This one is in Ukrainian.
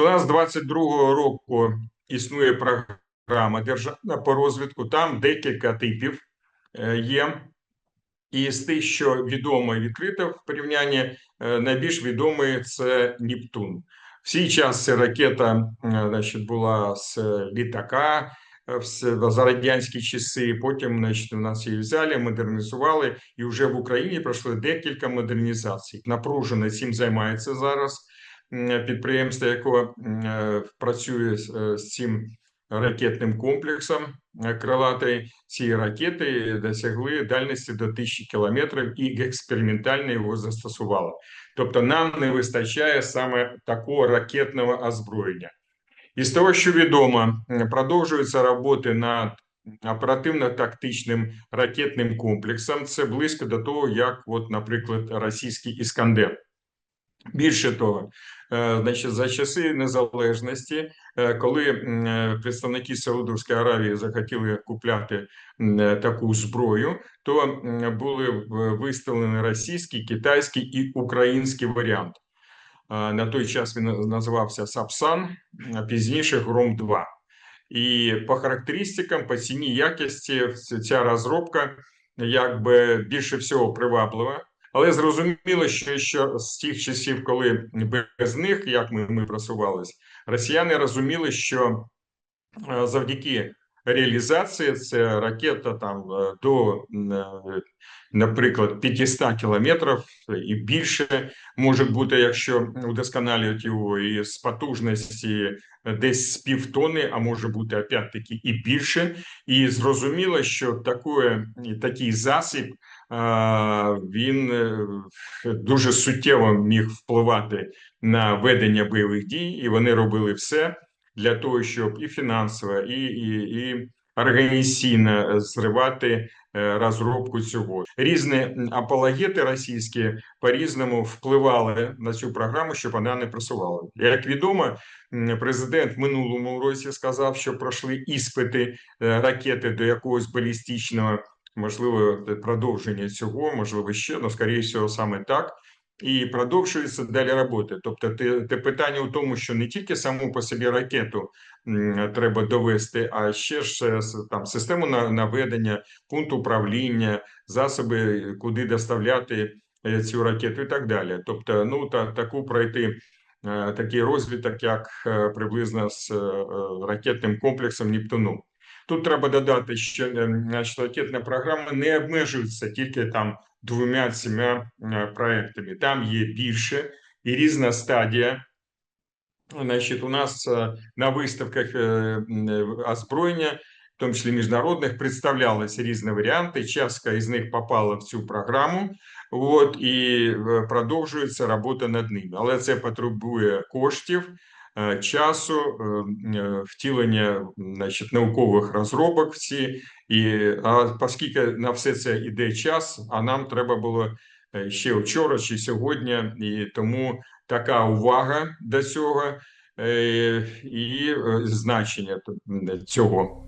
У нас з 22-го року існує програма державна по розвитку. Там декілька типів е, є. І з тих, що відомо і відкрито в порівнянні, е, найбільш відомий це Нептун. В свій час ця ракета е, значить, була з літака за радянські часи. Потім значить, у нас її взяли, модернізували, і вже в Україні пройшли декілька модернізацій. Напружено цим займається зараз підприємство, яке е, працює з, е, цим ракетним комплексом е, крилатий. Ці ракети досягли дальності до тисячі кілометрів і експериментально його застосували. Тобто, нам не вистачає саме такого ракетного озброєння. Із того, що відомо, продовжуються роботи над оперативно-тактичним ракетним комплексом. Це близько до того, як, от, наприклад, російський Іскандер. Більше того, е, значить, за часи незалежності, е, коли е, представники Саудовської Аравії захотіли купляти таку зброю, то були виставлені російський, китайський і український варіант. На той час він називався Сапсан, а пізніше Гром 2 І по характеристикам, по ціні якості ця розробка якби більше всього приваблива. Але зрозуміло, що, що з тих часів, коли без них, як ми, ми просувались, росіяни розуміли, що е, завдяки реалізації це ракета там е, до, е, наприклад, 500 кілометрів і більше може бути, якщо удосконалюють його, і з потужності десь з півтони, а може бути опять-таки і більше. І зрозуміло, що таке, такий засіб він дуже суттєво міг впливати на ведення бойових дій, і вони робили все для того, щоб і фінансово, і, і, і організаційно зривати е, розробку цього. Різні апологети російські по-різному впливали на цю програму, щоб вона не просувала. Як відомо, президент в минулому році сказав, що пройшли іспити е, ракети до якогось балістичного, можливо, продовження цього, можливо, ще, ну, скоріше всього, саме так. І продовжується далі роботи. Тобто, те, те питання у тому, що не тільки саму по собі ракету треба довести, а ще ж е, там систему на- наведення, пункт управління, засоби, куди доставляти е, цю ракету, і так далі. Тобто, ну та таку пройти е, такий розвиток, як приблизно з ракетним комплексом Нептуну. Тут треба додати, що ракетна програма не обмежується тільки там двома цими е, проектами. Там є більше і різна стадія. Значить, у нас е, на виставках е, озброєння, в тому числі міжнародних, представлялися різні варіанти. Частка із них попала в цю програму. От і продовжується робота над ними. Але це потребує коштів, часу, е, е, втілення значить, наукових розробок всі. І а оскільки на все це йде час, а нам треба було е, ще вчора чи сьогодні, і тому така увага до цього е, і е, значення цього.